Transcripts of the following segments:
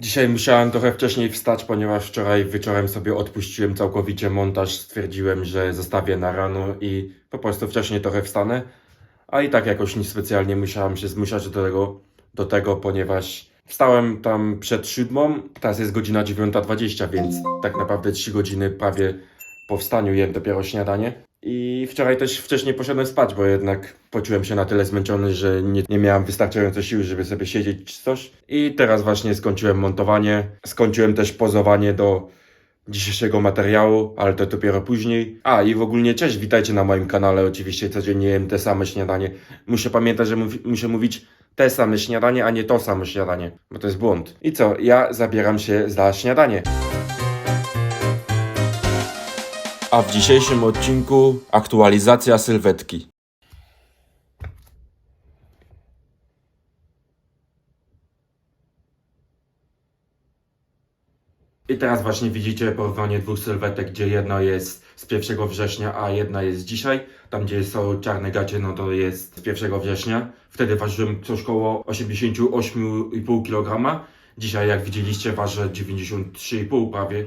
Dzisiaj musiałem trochę wcześniej wstać, ponieważ wczoraj wieczorem sobie odpuściłem całkowicie montaż. Stwierdziłem, że zostawię na rano i po prostu wcześniej trochę wstanę. A i tak jakoś niespecjalnie musiałem się zmuszać do tego, do tego ponieważ wstałem tam przed siódmą, teraz jest godzina 9.20, więc tak naprawdę 3 godziny prawie po wstaniu jem dopiero śniadanie. I wczoraj też wcześniej poszedłem spać, bo jednak poczułem się na tyle zmęczony, że nie, nie miałem wystarczająco sił, żeby sobie siedzieć czy coś. I teraz właśnie skończyłem montowanie. Skończyłem też pozowanie do dzisiejszego materiału, ale to dopiero później. A i w ogóle cześć, witajcie na moim kanale. Oczywiście codziennie jem te same śniadanie. Muszę pamiętać, że mówi, muszę mówić te same śniadanie, a nie to samo śniadanie, bo to jest błąd. I co, ja zabieram się za śniadanie. A w dzisiejszym odcinku aktualizacja sylwetki. I teraz właśnie widzicie porównanie dwóch sylwetek, gdzie jedna jest z 1 września, a jedna jest dzisiaj. Tam, gdzie są czarne gacie, no to jest z 1 września. Wtedy ważyłem coś koło 88,5 kg. Dzisiaj, jak widzieliście, ważę 93,5 prawie,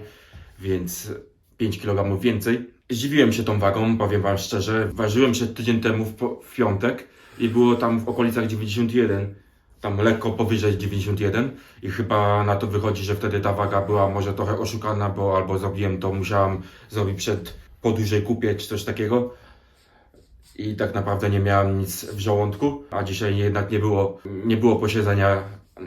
więc 5 kg więcej. Zdziwiłem się tą wagą, powiem Wam szczerze. Ważyłem się tydzień temu w, piątek i było tam w okolicach 91 tam lekko powyżej 91 i chyba na to wychodzi, że wtedy ta waga była może trochę oszukana, bo albo zrobiłem to, musiałam zrobić przed po dużej kupie czy coś takiego i tak naprawdę nie miałam nic w żołądku, a dzisiaj jednak nie było, nie było posiedzenia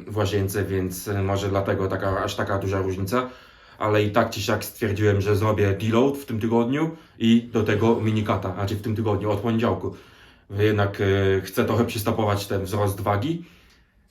w łazience, więc może dlatego taka, aż taka duża różnica. Ale i tak czy siak stwierdziłem, że zrobię deload w tym tygodniu i do tego minikata, znaczy w tym tygodniu, od poniedziałku. Jednak e, chcę trochę przystopować ten wzrost wagi.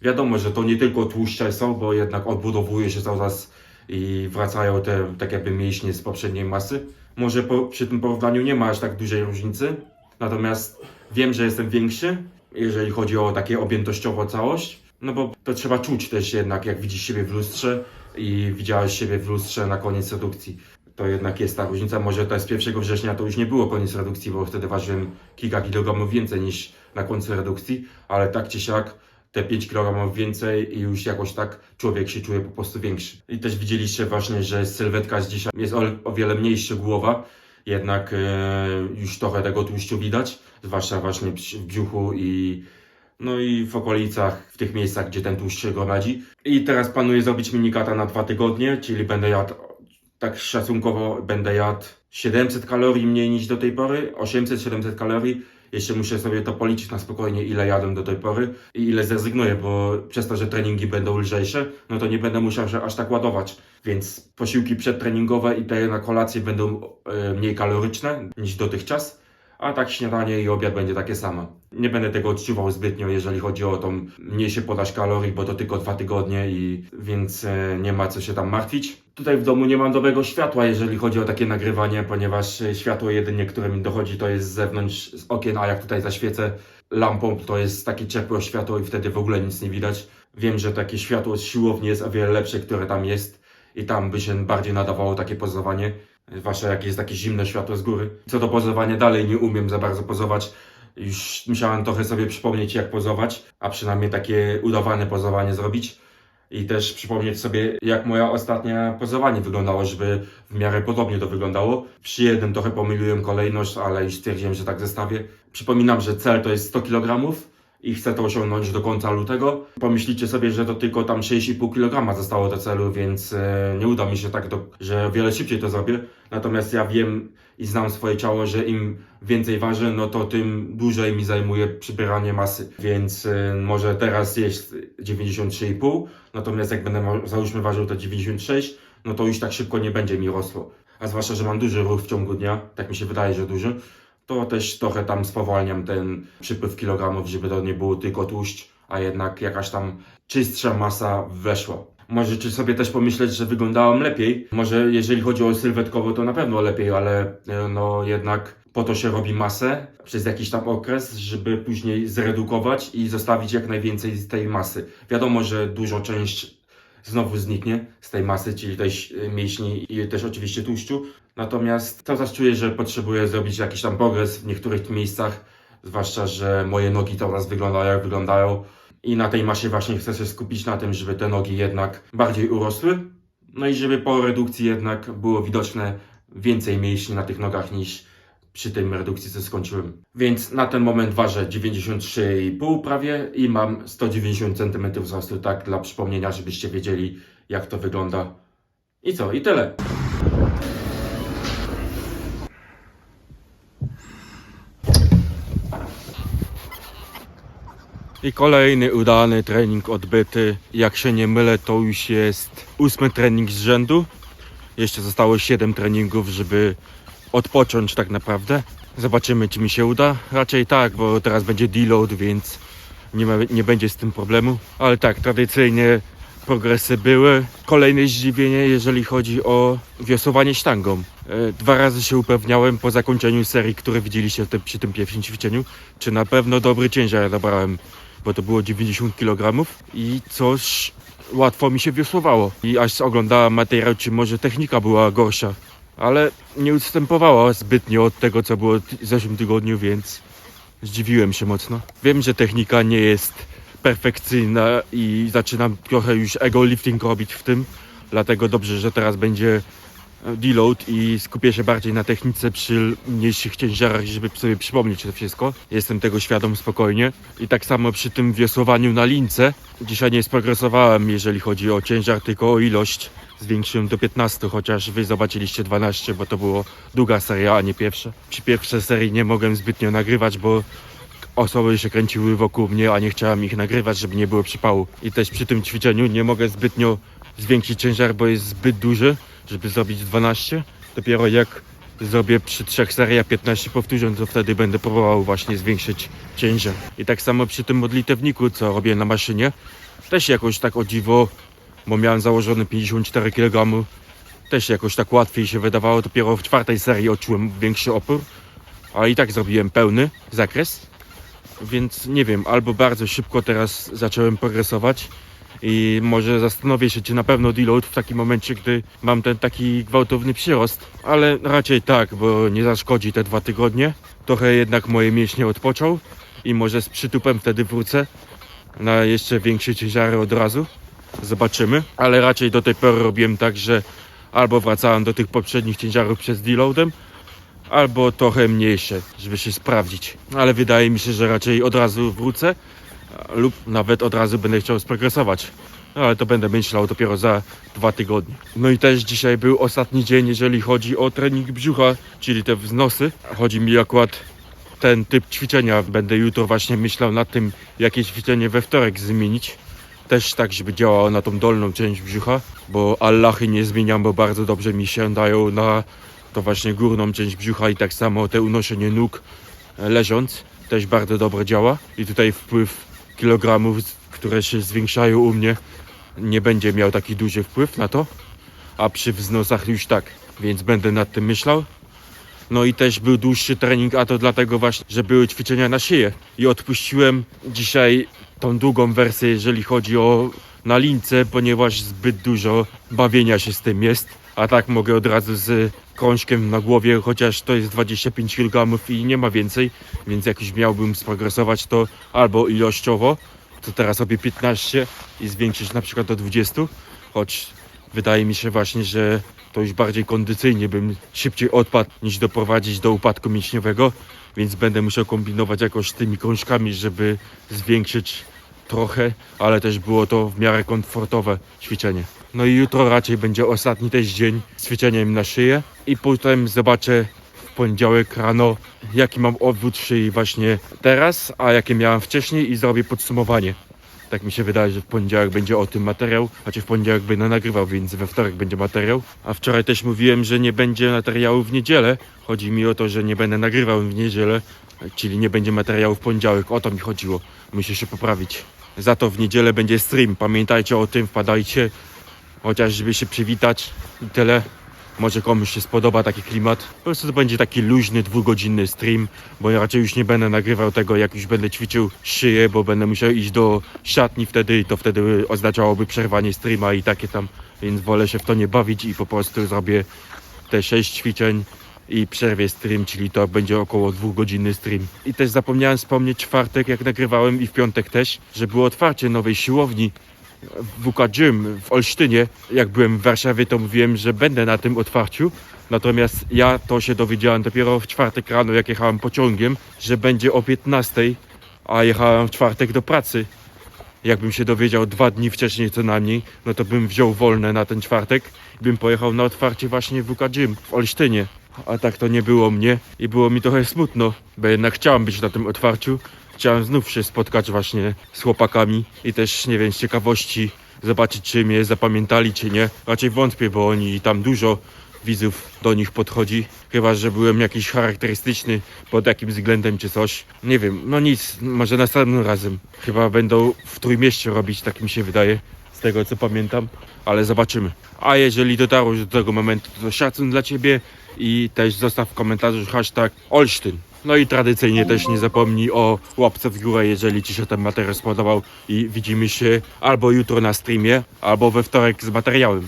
Wiadomo, że to nie tylko tłuszcze są, bo jednak odbudowuje się czas i wracają te tak jakby mięśnie z poprzedniej masy. Może po, przy tym porównaniu nie ma aż tak dużej różnicy, natomiast wiem, że jestem większy, jeżeli chodzi o takie objętościowo całość. No bo to trzeba czuć też jednak, jak widzisz siebie w lustrze i widziałeś siebie w lustrze na koniec redukcji. To jednak jest ta różnica. Może to z 1 września to już nie było koniec redukcji, bo wtedy ważyłem kilka kilogramów więcej niż na końcu redukcji, ale tak czy siak te 5 kg więcej i już jakoś tak człowiek się czuje po prostu większy. I też widzieliście właśnie, że sylwetka z dzisiaj jest o, o wiele mniejsza głowa, jednak e, już trochę tego tłuszczu widać, zwłaszcza właśnie w brzuchu i no i w okolicach, w tych miejscach, gdzie ten tłuszcz się gromadzi. I teraz planuję zrobić minikata na dwa tygodnie, czyli będę jadł, tak szacunkowo będę jadł 700 kalorii mniej niż do tej pory, 800-700 kalorii. Jeszcze muszę sobie to policzyć na spokojnie, ile jadłem do tej pory i ile zrezygnuję, bo przez to, że treningi będą lżejsze, no to nie będę musiał się aż tak ładować. Więc posiłki przedtreningowe i te na kolację będą e, mniej kaloryczne niż dotychczas, a tak śniadanie i obiad będzie takie samo. Nie będę tego odczuwał zbytnio, jeżeli chodzi o tą mniejsze podaż kalorii, bo to tylko dwa tygodnie i więc e, nie ma co się tam martwić. Tutaj w domu nie mam dobrego światła, jeżeli chodzi o takie nagrywanie, ponieważ e, światło jedynie, które mi dochodzi, to jest z zewnątrz, z okien, a jak tutaj zaświecę lampą, to jest takie ciepłe światło i wtedy w ogóle nic nie widać. Wiem, że takie światło z siłowni jest o wiele lepsze, które tam jest i tam by się bardziej nadawało takie pozowanie. Zwłaszcza jak jest takie zimne światło z góry. Co do pozowania, dalej nie umiem za bardzo pozować. Już musiałem trochę sobie przypomnieć, jak pozować, a przynajmniej takie udawane pozowanie zrobić. I też przypomnieć sobie, jak moja ostatnia pozowanie wyglądało, żeby w miarę podobnie to wyglądało. Przy jednym trochę pomyliłem kolejność, ale już stwierdziłem, że tak zestawię. Przypominam, że cel to jest 100 kg i chcę to osiągnąć do końca lutego. Pomyślicie sobie, że to tylko tam 6,5 kg zostało do celu, więc e, nie uda mi się tak, do, że wiele szybciej to zrobię. Natomiast ja wiem i znam swoje ciało, że im więcej waży, no to tym dłużej mi zajmuje przybieranie masy. Więc e, może teraz jest 93,5, natomiast jak będę załóżmy ważył to 96, no to już tak szybko nie będzie mi rosło. A zwłaszcza, że mam duży ruch w ciągu dnia, tak mi się wydaje, że duży to też trochę tam spowalniam ten przypływ kilogramów, żeby to nie było tylko tłuszcz, a jednak jakaś tam czystsza masa weszła. Możecie sobie też pomyśleć, że wyglądałem lepiej. Może jeżeli chodzi o sylwetkowo, to na pewno lepiej, ale e, no jednak po to się robi masę przez jakiś tam okres, żeby później zredukować i zostawić jak najwięcej z tej masy. Wiadomo, że dużo część znowu zniknie z tej masy, czyli też y, mięśni i też oczywiście tłuszczu. Natomiast cały czas czuję, że potrzebuję zrobić jakiś tam progres w niektórych miejscach, zwłaszcza, że moje nogi czas wyglądają jak wyglądają I na tej masie właśnie chcę się skupić na tym, żeby te nogi jednak bardziej urosły. No i żeby po redukcji jednak było widoczne więcej mięśni na tych nogach niż przy tym redukcji, co skończyłem. Więc na ten moment ważę 93,5 prawie i mam 190 cm wzrostu, tak dla przypomnienia, żebyście wiedzieli jak to wygląda. I co? I tyle. I kolejny udany trening odbyty. Jak się nie mylę, to już jest ósmy trening z rzędu. Jeszcze zostało 7 treningów, żeby odpocząć tak naprawdę. Zobaczymy, czy mi się uda. Raczej tak, bo teraz będzie deload, więc nie, ma, nie będzie z tym problemu. Ale tak, tradycyjnie progresy były. Kolejne zdziwienie, jeżeli chodzi o wiosłowanie sztangą. E, Dwa razy się upewniałem po zakończeniu serii, które widzieliście przy tym pierwszym ćwiczeniu, czy na pewno dobry ciężar nabrałem, bo to było 90 kg i coś łatwo mi się wiosłowało. I aż oglądałem materiał, czy może technika była gorsza. Ale nie ustępowała zbytnio od tego, co było w zeszłym tygodniu, więc zdziwiłem się mocno. Wiem, że technika nie jest perfekcyjna i zaczynam trochę już ego lifting robić w tym, dlatego dobrze, że teraz będzie deload i skupię się bardziej na technice przy mniejszych ciężarach, żeby sobie przypomnieć to wszystko. Jestem tego świadom spokojnie. I tak samo przy tym wiosłowaniu na lince. Dzisiaj nie sprogresowałem, jeżeli chodzi o ciężar, tylko o ilość. Zwiększyłem do 15, chociaż wy zobaczyliście 12, bo to było długa seria, a nie pierwsza. Przy pierwszej serii nie mogłem zbytnio nagrywać, bo osoby się kręciły wokół mnie, a nie chciałem ich nagrywać, żeby nie było przypału. I też przy tym ćwiczeniu nie mogę zbytnio zwiększyć ciężar, bo jest zbyt duży, żeby zrobić 12. Dopiero jak zrobię przy trzech seriach 15 powtórzeń, to wtedy będę próbował właśnie zwiększyć ciężar. I tak samo przy tym modlitewniku, co robię na maszynie, też jakoś tak o dziwo, bo miałem założone 54 kg, też jakoś tak łatwiej się wydawało. Dopiero w czwartej serii odczułem większy opór, a i tak zrobiłem pełny zakres. Więc nie wiem, albo bardzo szybko teraz zacząłem progresować i może zastanowię się, czy na pewno deload w takim momencie, gdy mam ten taki gwałtowny przyrost, ale raczej tak, bo nie zaszkodzi te dwa tygodnie. Trochę jednak moje mięśnie odpoczął i może z przytupem wtedy wrócę na jeszcze większe ciężary od razu. Zobaczymy, ale raczej do tej pory robiłem tak, że albo wracałem do tych poprzednich ciężarów przed deloadem, albo trochę mniejsze, żeby się sprawdzić. Ale wydaje mi się, że raczej od razu wrócę lub nawet od razu będę chciał sprogresować. No, ale to będę myślał dopiero za dwa tygodnie. No i też dzisiaj był ostatni dzień, jeżeli chodzi o trening brzucha, czyli te wznosy. Chodzi mi akurat ten typ ćwiczenia. Będę jutro właśnie myślał nad tym, jakie ćwiczenie we wtorek zmienić. Też tak, żeby działało na tą dolną część brzucha, bo Allahy nie zmieniam, bo bardzo dobrze mi się dają na to właśnie górną część brzucha i tak samo te unoszenie nóg e, leżąc też bardzo dobrze działa. I tutaj wpływ kilogramów, które się zwiększają u mnie, nie będzie miał taki duży wpływ na to, a przy wznosach już tak, więc będę nad tym myślał. No i też był dłuższy trening, a to dlatego właśnie, że były ćwiczenia na szyję. I odpuściłem dzisiaj tą długą wersję, jeżeli chodzi o na lince, ponieważ zbyt dużo bawienia się z tym jest. A tak mogę od razu z krążkiem na głowie, chociaż to jest 25 kg i nie ma więcej, więc jak już miałbym sprogresować to albo ilościowo, to teraz robię 15 i zwiększyć na przykład do 20, choć wydaje mi się właśnie, że to już bardziej kondycyjnie bym szybciej odpadł niż doprowadzić do upadku mięśniowego, więc będę musiał kombinować jakoś tymi krążkami, żeby zwiększyć trochę, ale też było to w miarę komfortowe ćwiczenie. No i jutro raczej będzie ostatni też dzień z ćwiczeniem na szyję i potem zobaczę w poniedziałek rano jaki mam odwód szyi właśnie teraz, a jakie miałem wcześniej i zrobię podsumowanie. Tak mi się wydaje, że w poniedziałek będzie o tym materiał, chociaż w poniedziałek będę nagrywał, więc we wtorek będzie materiał. A wczoraj też mówiłem, że nie będzie materiału w niedzielę. Chodzi mi o to, że nie będę nagrywał w niedzielę, czyli nie będzie materiału w poniedziałek. O to mi chodziło. Muszę się poprawić. Za to w niedzielę będzie stream. Pamiętajcie o tym, wpadajcie. Chociaż żeby się przywitać i tyle. Może komuś się spodoba taki klimat. Po prostu to będzie taki luźny, dwugodzinny stream, bo ja raczej już nie będę nagrywał tego, jak już będę ćwiczył szyję, bo będę musiał iść do szatni wtedy i to wtedy oznaczałoby przerwanie streama i takie tam, więc wolę się w to nie bawić i po prostu zrobię te 6 ćwiczeń i przerwie stream, czyli to będzie około dwugodzinny stream. I też zapomniałem wspomnieć czwartek, jak nagrywałem i w piątek też, że było otwarcie nowej siłowni WK Gym w Olsztynie. Jak byłem w Warszawie, to mówiłem, że będę na tym otwarciu. Natomiast ja to się dowiedziałem dopiero w czwartek rano, jak jechałem pociągiem, że będzie o 15, a jechałem w czwartek do pracy. Jakbym się dowiedział dwa dni wcześniej co najmniej, no to bym wziął wolne na ten czwartek i bym pojechał na otwarcie właśnie WK Gym w Olsztynie. A tak to nie było mnie i było mi trochę smutno, bo jednak chciałem być na tym otwarciu. Chciałem znów się spotkać właśnie z chłopakami i też, nie wiem, z ciekawości zobaczyć, czy mnie zapamiętali, czy nie. Raczej wątpię, bo oni tam dużo widzów do nich podchodzi. Chyba, że byłem jakiś charakterystyczny pod jakimś względem czy coś. Nie wiem, no nic, może następnym razem. Chyba będą w Trójmieście robić, tak mi się wydaje, z tego co pamiętam, ale zobaczymy. A jeżeli dotarłeś do tego momentu, to szacun dla Ciebie i też zostaw w komentarzu hashtag Olsztyn. No i tradycyjnie też nie zapomnij o łapce w górę, jeżeli Ci się ten materiał spodobał i widzimy się albo jutro na streamie, albo we wtorek z materiałem.